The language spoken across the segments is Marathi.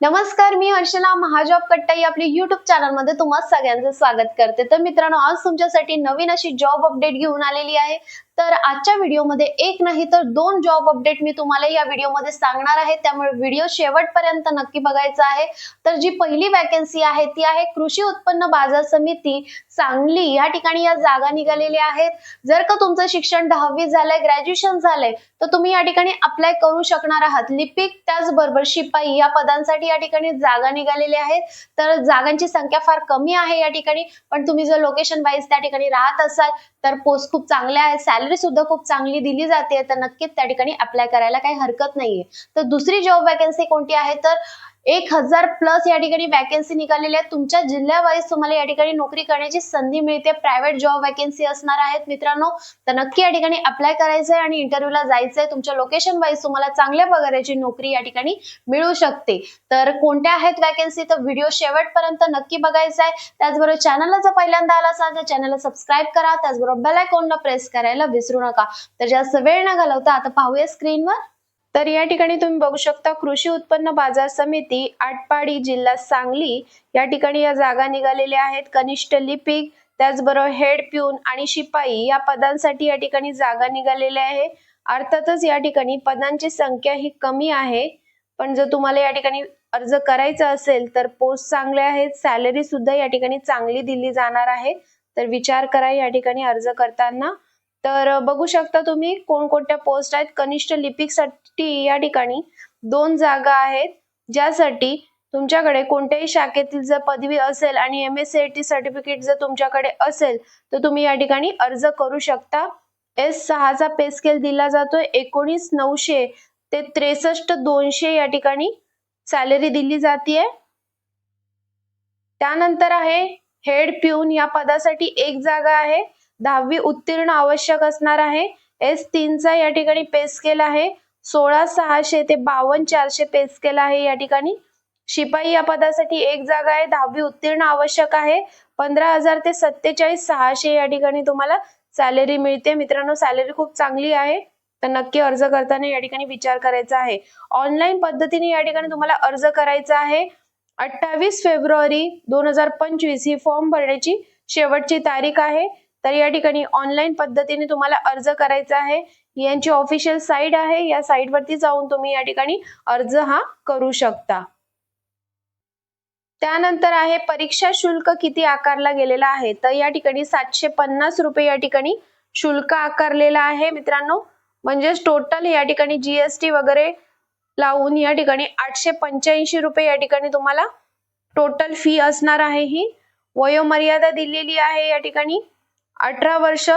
नमस्कार मी हर्षला महाजॉब कट्टाई आपली युट्यूब चॅनलमध्ये तुम्हाला सगळ्यांचं स्वागत करते. तर मित्रांनो आज तुमच्यासाठी नवीन अशी जॉब अपडेट घेऊन आलेली आहे. तर आजच्या व्हिडिओमध्ये एक नाही तर दोन जॉब अपडेट मी तुम्हाला या व्हिडिओमध्ये सांगणार आहे. त्यामुळे व्हिडिओ शेवटपर्यंत नक्की बघायचा आहे. तर जी पहिली वॅकन्सी आहे ती आहे कृषी उत्पन्न बाजार समिती सांगली. या ठिकाणी या जागा निघालेल्या आहेत. जर का तुमचं शिक्षण दहावी झालंय ग्रॅज्युएशन झालंय तर तुम्ही या ठिकाणी अप्लाय करू शकणार आहात. लिपिक त्याचबरोबर शिपाई या पदांसाठी या ठिकाणी जागा निघालेल्या आहेत. तर जागांची संख्या फार कमी आहे या ठिकाणी पण तुम्ही जर लोकेशन वाईज त्या ठिकाणी राहत असाल तर पोस्ट खूप चांगल्या आहेत. सॅलरी सुद्धा खूप चांगली दिली जाते. तर नक्कीच त्या ठिकाणी अप्लाय करायला काही हरकत नाहीये. तर दुसरी जॉब वॅकन्सी कोणती आहे? तर एक हजार प्लस या ठिकाणी वॅकन्सी निघालेल्या आहे तुमच्या जिल्ह्यावाईज तुम्हाला या ठिकाणी नोकरी करण्याची संधी मिळते. प्रायव्हेट जॉब वॅकन्सी असणार आहेत मित्रांनो. तर नक्की या ठिकाणी अप्लाय करायचंय आणि इंटरव्ह्यूला जायचंय. तुमच्या लोकेशन वाईज तुम्हाला चांगल्या पगाराची नोकरी या ठिकाणी मिळू शकते. तर कोणत्या आहेत वॅकन्सी तर व्हिडिओ शेवटपर्यंत नक्की बघायचा आहे त्याचबरोबर चॅनलला जर पहिल्यांदा आला असाल तर चॅनलला सबस्क्राईब करा. त्याचबरोबर बेल आयकॉनला प्रेस करायला विसरू नका. तर जास्त वेळ न घालवता आता पाहूया स्क्रीनवर तर या ठिकाणी तुम्ही बघू शकता कृषी उत्पन्न बाजार समिती आटपाडी जिल्हा सांगली या ठिकाणी या जागा निघालेल्या आहेत. कनिष्ठ लिपिक त्याचबरोबर हेड प्यून आणि शिपाई या पदांसाठी या ठिकाणी जागा निघालेल्या आहे. अर्थातच या ठिकाणी पदांची संख्या ही कमी आहे. पण जर तुम्हाला या ठिकाणी अर्ज करायचा असेल तर पोस्ट चांगले आहेत. सॅलरी सुद्धा या ठिकाणी चांगली दिली जाणार आहे. तर विचार करा या ठिकाणी अर्ज करताना. तर बघू शकता तुम्ही कोणकोणत्या पोस्ट आहेत. कनिष्ठ लिपिकसाठी या ठिकाणी दोन जागा आहेत. ज्यासाठी तुमच्याकडे कोणत्याही शाखेतील जर पदवी असेल आणि M S C T certificate जर तुमच्याकडे असेल तर तुम्ही या ठिकाणी अर्ज करू शकता. एस सहाचा पे स्केल दिला जातो एकोणीस नऊशे ते त्रेसष्ट दोनशे या ठिकाणी सॅलरी दिली जाते त्यानंतर आहे हेड प्यून या पदासाठी एक जागा आहे. दहावी उत्तीर्ण आवश्यक असणार आहे. एस तीनचा या ठिकाणी पेस स्केल आहे. सोळा सहाशे ते बावन्न चारशे पेस स्केल आहे या ठिकाणी. शिपाई या पदासाठी एक जागा आहे. दहावी उत्तीर्ण आवश्यक आहे. पंधरा हजार ते सत्तेचाळीस सहाशे या ठिकाणी तुम्हाला सॅलरी मिळते. मित्रांनो सॅलरी खूप चांगली आहे. तर नक्की अर्ज करताना या ठिकाणी विचार करायचा आहे. ऑनलाईन पद्धतीने या ठिकाणी तुम्हाला अर्ज करायचा आहे. अठ्ठावीस फेब्रुवारी दोन हजार पंचवीस ही फॉर्म भरण्याची शेवटची तारीख आहे. तर या ठिकाणी ऑनलाईन पद्धतीने तुम्हाला अर्ज करायचा आहे. यांची ऑफिशियल साईट आहे. या साईटवरती जाऊन तुम्ही या ठिकाणी अर्ज हा करू शकता. त्यानंतर आहे परीक्षा शुल्क किती आकारला गेलेला आहे? तर या ठिकाणी सातशे पन्नास रुपये या ठिकाणी शुल्क आकारलेला आहे मित्रांनो. म्हणजेच टोटल या ठिकाणी जीएसटी वगैरे लावून या ठिकाणी आठशे पंच्याऐंशी रुपये या ठिकाणी तुम्हाला टोटल फी असणार आहे ही. वयोमर्यादा दिलेली आहे या ठिकाणी. अठरा वर्ष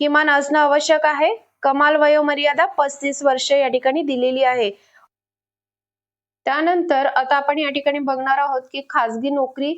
किमान असणं आवश्यक आहे. कमाल वयोमर्यादा पस्तीस वर्ष या ठिकाणी दिलेली आहे. त्यानंतर आता आपण या ठिकाणी बघणार आहोत की खासगी नोकरी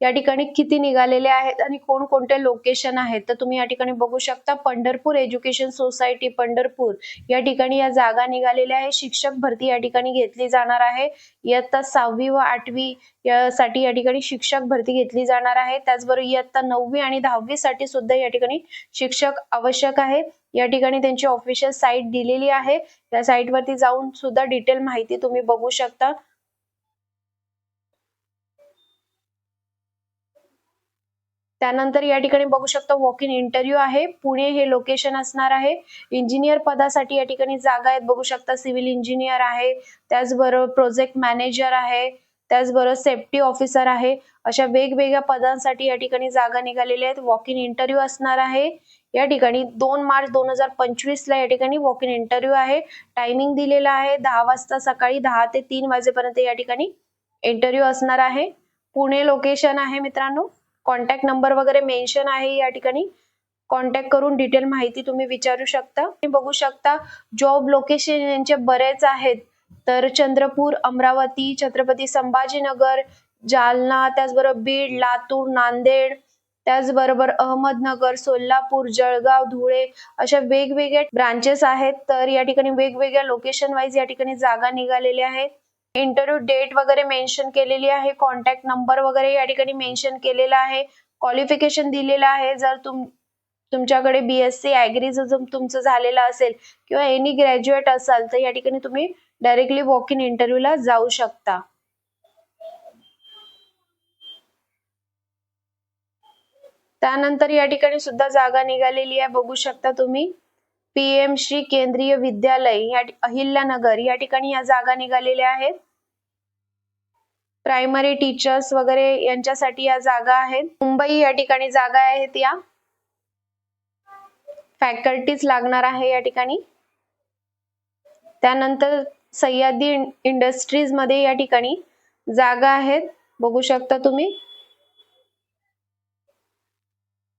या ठिकाणी किती निघालेले आहेत आणि कोणकोणते लोकेशन आहेत? तर तुम्ही या ठिकाणी बघू शकता पंढरपूर एज्युकेशन सोसायटी पंढरपूर या ठिकाणी या जागा निघालेल्या आहे शिक्षक भरती या ठिकाणी घेतली जाणार आहे. इयत्ता सहावी व आठवी यासाठी या ठिकाणी शिक्षक भरती घेतली जाणार आहे. त्याचबरोबर इयत्ता नववी आणि दहावी साठी सुद्धा या ठिकाणी शिक्षक आवश्यक आहे. या ठिकाणी त्यांची ऑफिशियल साईट दिलेली आहे. या साईट वरती जाऊन सुद्धा डिटेल माहिती तुम्ही बघू शकता. त्यानंतर या ठिकाणी बघू शकता वॉक इन इंटरव्ह्यू आहे. पुणे हे लोकेशन असणार आहे. इंजिनियर पदासाठी या ठिकाणी जागा आहेत. बघू शकता सिव्हिल इंजिनियर आहे. त्याचबरोबर प्रोजेक्ट मॅनेजर आहे. त्याचबरोबर सेफ्टी ऑफिसर आहे. अशा वेगवेगळ्या पदांसाठी या ठिकाणी जागा निघालेल्या आहेत. वॉक इन इंटरव्ह्यू असणार आहे. या ठिकाणी दोन मार्च दोन हजार पंचवीस ला या ठिकाणी वॉक इन इंटरव्ह्यू आहे. टायमिंग दिलेला आहे. दहा वाजता सकाळी दहा ते तीन वाजेपर्यंत या ठिकाणी इंटरव्ह्यू असणार आहे. पुणे लोकेशन आहे मित्रांनो. कॉन्टॅक्ट नंबर वगैरे मेन्शन आहे या ठिकाणी. कॉन्टॅक्ट करून डिटेल माहिती तुम्ही विचारू शकता. तुम्ही बघू शकता जॉब लोकेशन यांचे बरेच आहेत. तर चंद्रपूर अमरावती छत्रपती संभाजीनगर जालना त्याचबरोबर बीड लातूर नांदेड त्याचबरोबर अहमदनगर सोलापूर जळगाव धुळे अशा वेगवेगळ्या ब्रांचेस आहेत. तर या ठिकाणी वेगवेगळ्या लोकेशन वाईज या ठिकाणी जागा निघालेल्या आहेत इंटरव्ह्यू डेट वगैरे मेन्शन केलेली आहे कॉन्टॅक्ट नंबर वगैरे या ठिकाणी मेन्शन केलेला आहे क्वालिफिकेशन दिलेलं आहे. जर तुम तुमच्याकडे बीएससी अॅग्रिझम तुमचं झालेलं असेल किंवा एनी ग्रॅज्युएट असाल तर या ठिकाणी तुम्ही डायरेक्टली वॉक इन इंटरव्ह्यूला जाऊ शकता. त्यानंतर या ठिकाणी सुद्धा जागा निघालेली आहे बघू शकता तुम्ही. पीएम श्री केंद्रीय विद्यालय या अहिल्यानगर या ठिकाणी या जागा निघालेल्या आहेत. प्रायमरी टीचर्स वगैरे यांच्यासाठी या जागा आहेत. मुंबई या ठिकाणी जागा आहेत या. फॅकल्टीज लागणार आहे या ठिकाणी. त्यानंतर सह्याद्री इंडस्ट्रीजमध्ये या ठिकाणी जागा आहेत. बघू शकता तुम्ही.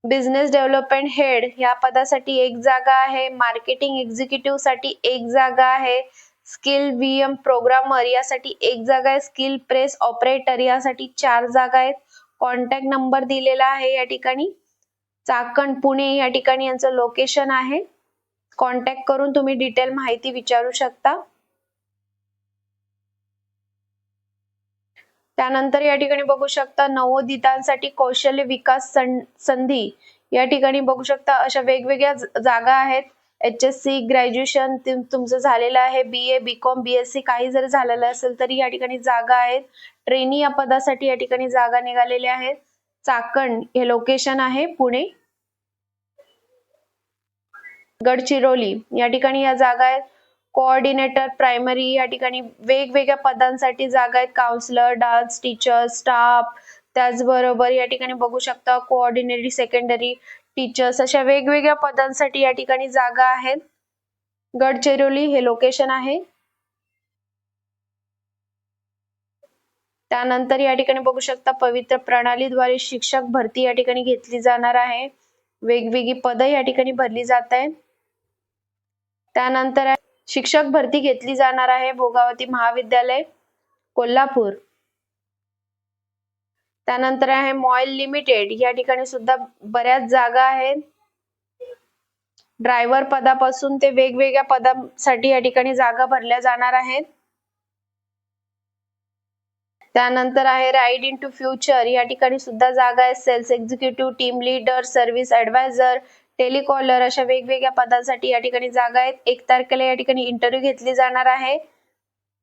बिझनेस डेव्हलपमेंट हेड या पदासाठी एक जागा आहे. मार्केटिंग एक्झिक्युटिव्हसाठी एक जागा आहे. स्किल व्हीएम प्रोग्रामर यासाठी एक जागा आहे. स्किल प्रेस ऑपरेटर यासाठी चार जागा आहेत. कॉन्टॅक्ट नंबर दिलेला आहे या ठिकाणी. चाकण पुणे या ठिकाणी यांचं लोकेशन आहे. कॉन्टॅक्ट करून तुम्ही डिटेल माहिती विचारू शकता. त्यानंतर या ठिकाणी बघू शकता नवोदितांसाठी कौशल्य विकास संधी या ठिकाणी बघू शकता अशा वेगवेगळ्या जागा आहेत. एच एस सी ग्रॅज्युएशन तुमचं झालेलं आहे. B A B com B S C काही जर झालेलं असेल तरी या ठिकाणी जागा आहेत. ट्रेनी या पदासाठी या ठिकाणी जागा निघालेल्या आहेत. चाकण हे लोकेशन आहे पुणे. गडचिरोली या ठिकाणी या जागा आहेत. कोऑर्डिनेटर प्रायमरी या ठिकाणी वेगवेगळ्या पदांसाठी जागा आहेत. काउन्सिलर डान्स टीचर स्टाफ त्याचबरोबर या ठिकाणी बघू शकता कोऑर्डिनेटरी सेकंडरी टीचर्स अशा वेगवेगळ्या पदांसाठी या ठिकाणी जागा आहेत. गडचिरोली हे लोकेशन आहे. त्यानंतर या ठिकाणी बघू शकता पवित्र प्रणालीद्वारे शिक्षक भरती या ठिकाणी घेतली जाणार आहे. वेगवेगळी पदं या ठिकाणी भरली जात आहेत. त्यानंतर शिक्षक भरती घेतली जाणार आहे. भोगावती महाविद्यालय कोल्हापूर. त्यानंतर आहे मॉइल लिमिटेड. या ठिकाणी सुद्धा बऱ्याच जागा आहेत. ड्रायव्हर पदापासून ते वेगवेगळ्या पदांसाठी या ठिकाणी जागा भरल्या जाणार आहेत. त्यानंतर आहे राईड इन टू फ्युचर. या ठिकाणी सुद्धा जागा आहे sales executive team leader service advisor telecaller अशा वेगवेगळ्या पदांसाठी या ठिकाणी जागा आहेत. एक तारखेला या ठिकाणी इंटरव्ह्यू घेतली जाणार आहे.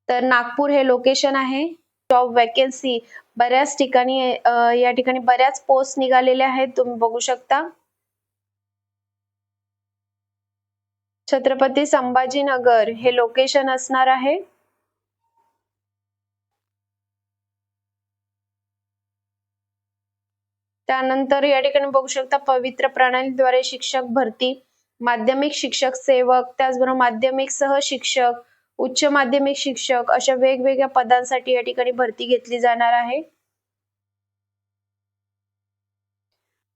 तर नागपूर हे लोकेशन आहे. जॉब वॅकन्सी बऱ्याच ठिकाणी या ठिकाणी बऱ्याच पोस्ट निघालेल्या आहेत. तुम्ही बघू शकता. छत्रपती संभाजीनगर हे लोकेशन असणार आहे. त्यानंतर या ठिकाणी बघू शकता पवित्र प्रणालीद्वारे शिक्षक भरती माध्यमिक शिक्षक सेवक त्याचबरोबर माध्यमिक सह शिक्षक उच्च माध्यमिक शिक्षक अशा वेगवेगळ्या पदांसाठी या ठिकाणी भरती घेतली जाणार आहे.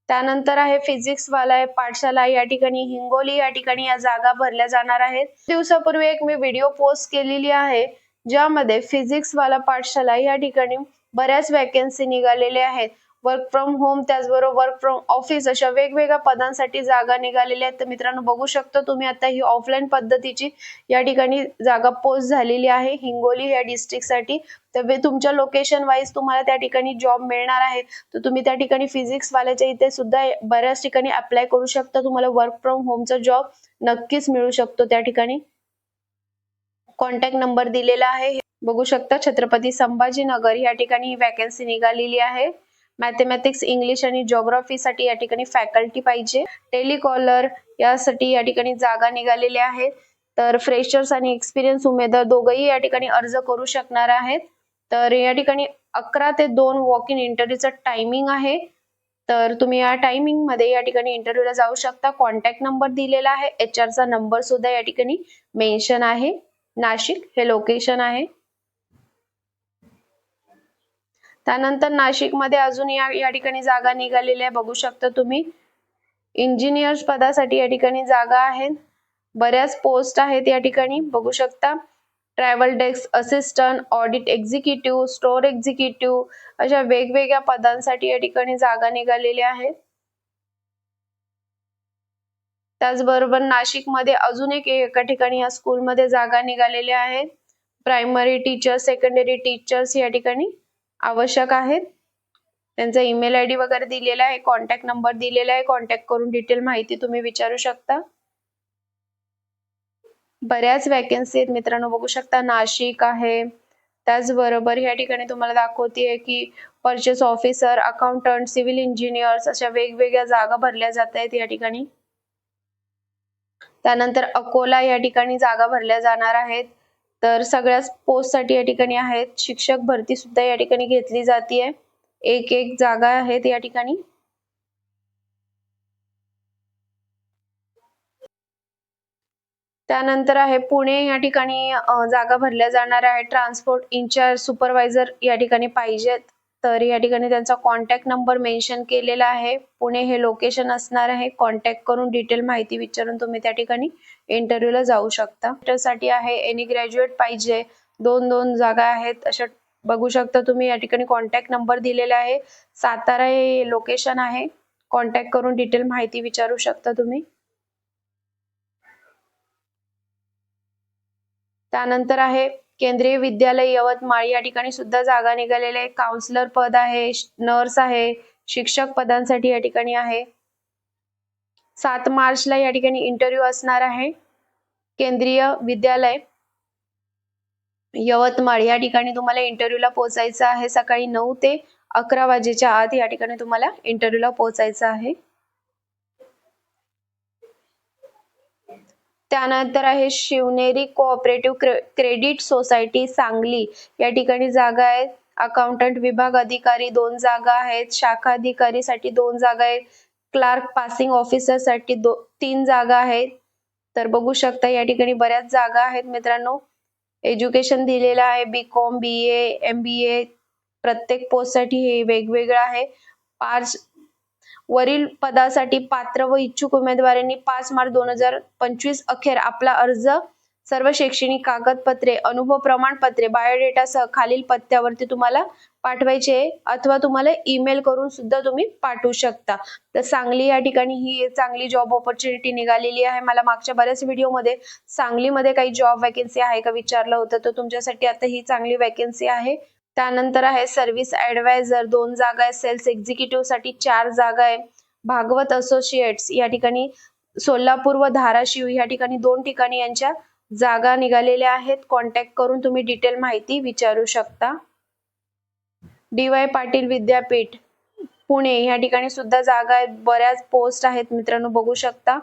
त्यानंतर आहे फिजिक्स वाला पाठशाला या ठिकाणी हिंगोली या ठिकाणी या जागा भरल्या जाणार आहेत. दिवसापूर्वी एक मी व्हिडिओ पोस्ट केलेली आहे ज्यामध्ये फिजिक्स वाला पाठशाला या ठिकाणी बऱ्याच वॅकन्सी निघालेल्या आहेत. वर्क फ्रॉम होम त्याचबरोबर वर्क फ्रॉम ऑफिस अशा वेगवेगळ्या पदांसाठी जागा निघालेल्या आहेत. तर मित्रांनो बघू शकतो तुम्ही आता ही ऑफलाईन पद्धतीची या ठिकाणी जागा पोस्ट झालेली आहे. हिंगोली या डिस्ट्रिक्टसाठी. तर तुमच्या लोकेशन वाईज तुम्हाला त्या ठिकाणी जॉब मिळणार आहे. तर तुम्ही त्या ठिकाणी फिजिक्स वाल्याच्या इथे सुद्धा बऱ्याच ठिकाणी अप्लाय करू शकता. तुम्हाला वर्क फ्रॉम होमचा जॉब नक्कीच मिळू शकतो त्या ठिकाणी. कॉन्टॅक्ट नंबर दिलेला आहे. बघू शकता छत्रपती संभाजीनगर या ठिकाणी ही वॅकन्सी निघालेली आहे. मॅथेमॅटिक्स इंग्लिश आणि जिओग्राफी साठी या ठिकाणी फॅकल्टी पाहिजे. टेलिकॉलर यासाठी या ठिकाणी जागा निघालेल्या आहेत तर फ्रेशर्स आणि एक्सपिरियन्स उमेदवार दोघंही या ठिकाणी अर्ज करू शकणार आहेत. तर या ठिकाणी अकरा ते दोन वॉक इन इंटरव्ह्यूचं टायमिंग आहे. तर तुम्ही या टायमिंगमध्ये या ठिकाणी इंटरव्ह्यूला जाऊ शकता. कॉन्टॅक्ट नंबर दिलेला आहे. एच चा नंबर सुद्धा या ठिकाणी मेन्शन आहे. नाशिक हे लोकेशन आहे. त्यानंतर नाशिकमध्ये अजून या या ठिकाणी जागा निघालेल्या आहे. बघू शकता तुम्ही. इंजिनियर्स पदासाठी या ठिकाणी जागा आहेत. बऱ्याच पोस्ट आहेत या ठिकाणी. बघू शकता. Travel desk assistant audit executive store executive अशा वेगवेगळ्या पदांसाठी या ठिकाणी जागा निघालेल्या आहेत त्याचबरोबर नाशिकमध्ये अजून एक एका ठिकाणी या स्कूलमध्ये जागा निघालेल्या आहेत प्रायमरी टीचर्स सेकंडरी टीचर्स या ठिकाणी आवश्यक आहेत. त्यांचा ईमेल आय डी वगैरे दिलेला आहे कॉन्टॅक्ट नंबर दिलेला आहे कॉन्टॅक्ट करून डिटेल माहिती तुम्ही विचारू शकता. बऱ्याच वॅकन्सी आहेत मित्रांनो बघू शकता नाशिक आहे. त्याचबरोबर या ठिकाणी तुम्हाला दाखवते की purchase officer accountant civil engineers अशा वेगवेगळ्या जागा भरल्या जात आहेत या ठिकाणी. त्यानंतर अकोला या ठिकाणी जागा भरल्या जाणार आहेत. तर सगळ्याच पोस्टसाठी या ठिकाणी आहेत. शिक्षक भरती सुद्धा या ठिकाणी घेतली जाते एक एक जागा आहेत या ठिकाणी. त्यानंतर आहे पुणे या ठिकाणी जागा भरल्या जाणार आहे ट्रान्सपोर्ट इन्चार्ज सुपरवायझर या ठिकाणी पाहिजेत. तर या ठिकाणी त्यांचा कॉन्टॅक्ट नंबर मेन्शन केलेला आहे. पुणे हे लोकेशन असणार आहे. कॉन्टॅक्ट करून डिटेल माहिती विचारून तुम्ही त्या ठिकाणी इंटरव्ह्यूला जाऊ शकता. त्यासाठी आहे एनी ग्रॅज्युएट पाहिजे. दोन दोन जागा आहेत. अशा बघू शकता तुम्ही. या ठिकाणी कॉन्टॅक्ट नंबर दिलेला आहे. सातारा हे लोकेशन आहे. कॉन्टॅक्ट करून डिटेल माहिती विचारू शकता तुम्ही. त्यानंतर आहे केंद्रीय विद्यालय यवतमाळ. या ठिकाणी सुद्धा जागा निघालेल्या आहे काउन्सिलर पद आहे नर्स आहे शिक्षक पदांसाठी या ठिकाणी आहे. सात मार्चला या ठिकाणी इंटरव्ह्यू असणार आहे. केंद्रीय विद्यालय यवतमाळ या ठिकाणी तुम्हाला इंटरव्ह्यूला पोहोचायचं आहे. सकाळी नऊ ते अकरा वाजेच्या आत या ठिकाणी तुम्हाला इंटरव्ह्यूला पोहोचायचं आहे. त्यानंतर आहे Shivneri cooperative credit society Sangli. या ठिकाणी जागा आहेत. अकाउंटंट विभाग अधिकारी दोन जागा आहेत. शाखा अधिकारी साठी दोन जागा आहेत. क्लार्क पासिंग ऑफिसरसाठी दो तीन जागा आहेत. तर बघू शकता या ठिकाणी बऱ्याच जागा आहेत मित्रांनो. एज्युकेशन दिलेलं आहे बी कॉम बी ए एम बी ए प्रत्येक पोस्टसाठी हे वेगवेगळं आहे. पाच वरील पदासाठी पात्र व इच्छुक उमेदवारांनी पाच मार्च दोन हजार पंचवीस अखेर आपला अर्ज सर्व शैक्षणिक कागदपत्रे अनुभव प्रमाणपत्रे बायोडेटासह खालील पत्त्यावरती तुम्हाला पाठवायचे अथवा तुम्हाला ईमेल करून सुद्धा तुम्ही पाठवू शकता. तर सांगली या ठिकाणी ही चांगली जॉब ऑपॉर्च्युनिटी निघालेली आहे. मला मागच्या बऱ्याच व्हिडिओमध्ये सांगलीमध्ये काही जॉब वॅकन्सी आहे का विचारलं होतं. तर तुमच्यासाठी आता ही चांगली वॅकन्सी आहे. त्यानंतर आहे सर्व्हिस ऍडवायझर दोन जागा आहे. सेल्स एक्झिक्युटिव्हसाठी चार जागा आहे. भागवत असोसिएट्स या ठिकाणी सोलापूर व धाराशिव या ठिकाणी दोन ठिकाणी यांच्या जागा निघालेल्या आहेत. कॉन्टॅक्ट करून तुम्ही डिटेल माहिती विचारू शकता. डी वाय पाटील विद्यापीठ पुणे. या ठिकाणी सुद्धा जागा आहेत. बऱ्याच पोस्ट आहेत मित्रांनो बघू शकता.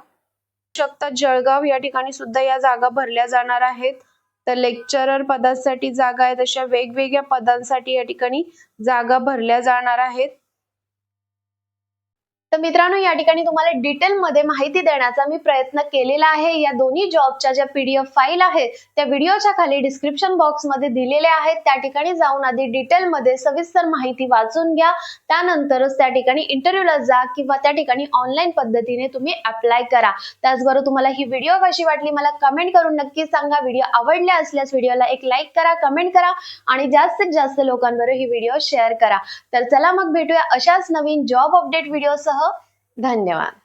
शकता जळगाव या ठिकाणी सुद्धा या जागा भरल्या जाणार आहेत. तर लेक्चरर पदासाठी जागा आहेत. अशा वेगवेगळ्या पदांसाठी या ठिकाणी जागा भरल्या जाणार आहेत. तर मित्रांनो या ठिकाणी तुम्हाला डिटेलमध्ये माहिती देण्याचा मी प्रयत्न केलेला आहे. या दोन्ही जॉबच्या ज्या पीडीएफ फाईल आहेत त्या व्हिडिओच्या खाली डिस्क्रिप्शन बॉक्समध्ये दिलेल्या आहेत. त्या ठिकाणी जाऊन आधी डिटेलमध्ये सविस्तर माहिती वाचून घ्या. त्यानंतरच त्या ठिकाणी इंटरव्ह्यूला जा किंवा त्या ठिकाणी ऑनलाईन पद्धतीने तुम्ही अप्लाय करा. त्याचबरोबर तुम्हाला ही व्हिडिओ कशी वाटली मला कमेंट करून नक्की सांगा. व्हिडिओ आवडल्या असल्यास व्हिडिओला एक लाईक करा कमेंट करा आणि जास्तीत जास्त लोकांबरोबर ही व्हिडिओ शेअर करा. तर चला मग भेटूया अशाच नवीन जॉब अपडेट व्हिडिओसह 段では